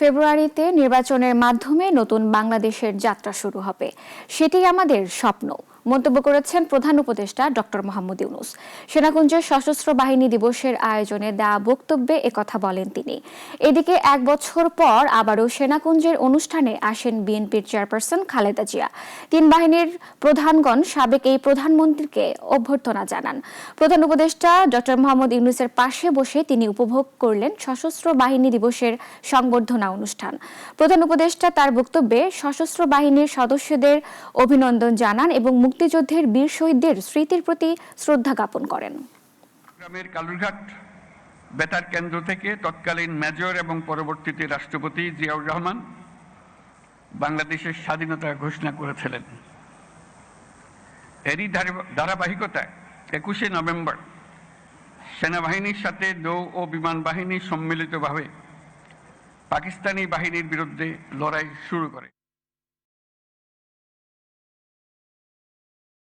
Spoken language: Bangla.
ফেব্রুয়ারিতে নির্বাচনের মাধ্যমে নতুন বাংলাদেশের যাত্রা শুরু হবে। সেটি আমাদের স্বপ্ন। মন্তব্য করেছেন প্রধান উপদেষ্টা ডক্টর মোহাম্মদ ইউনুস। সেনাকুঞ্জের সশস্ত্র বাহিনী দিবসের আয়োজনে দেওয়া বক্তব্যে একথা বলেন তিনি। এদিকে এক বছর পর আবারও সেনাকুঞ্জের অনুষ্ঠানে আসেন বিএনপির চেয়ারপারসন খালেদা জিয়া। তিন বাহিনীর প্রধানগণ সাবেক এই প্রধানমন্ত্রীকে অভ্যর্থনা জানান। প্রধান উপদেষ্টা ডক্টর মোহাম্মদ ইউনুসের পাশে বসে তিনি উপভোগ করলেন সশস্ত্র বাহিনী দিবসের সংবর্ধনা অনুষ্ঠান। প্রধান উপদেষ্টা তার বক্তব্যে সশস্ত্র বাহিনীর সদস্যদের অভিনন্দন জানান এবং মুক্তিযুদ্ধের বীর শহীদদের স্মৃতির প্রতি শ্রদ্ধা জ্ঞাপন করেন। গ্রামের কালুরঘাট বেতার কেন্দ্র থেকে তৎকালীন মেজর এবং পরবর্তীতে রাষ্ট্রপতি জিয়াউর রহমান বাংলাদেশের স্বাধীনতা ঘোষণা করেছিলেন। এরই ধারাবাহিকতায় একুশে নভেম্বর সেনাবাহিনীর সাথে নৌ ও বিমান বাহিনী সম্মিলিতভাবে পাকিস্তানি বাহিনীর বিরুদ্ধে লড়াই শুরু করে।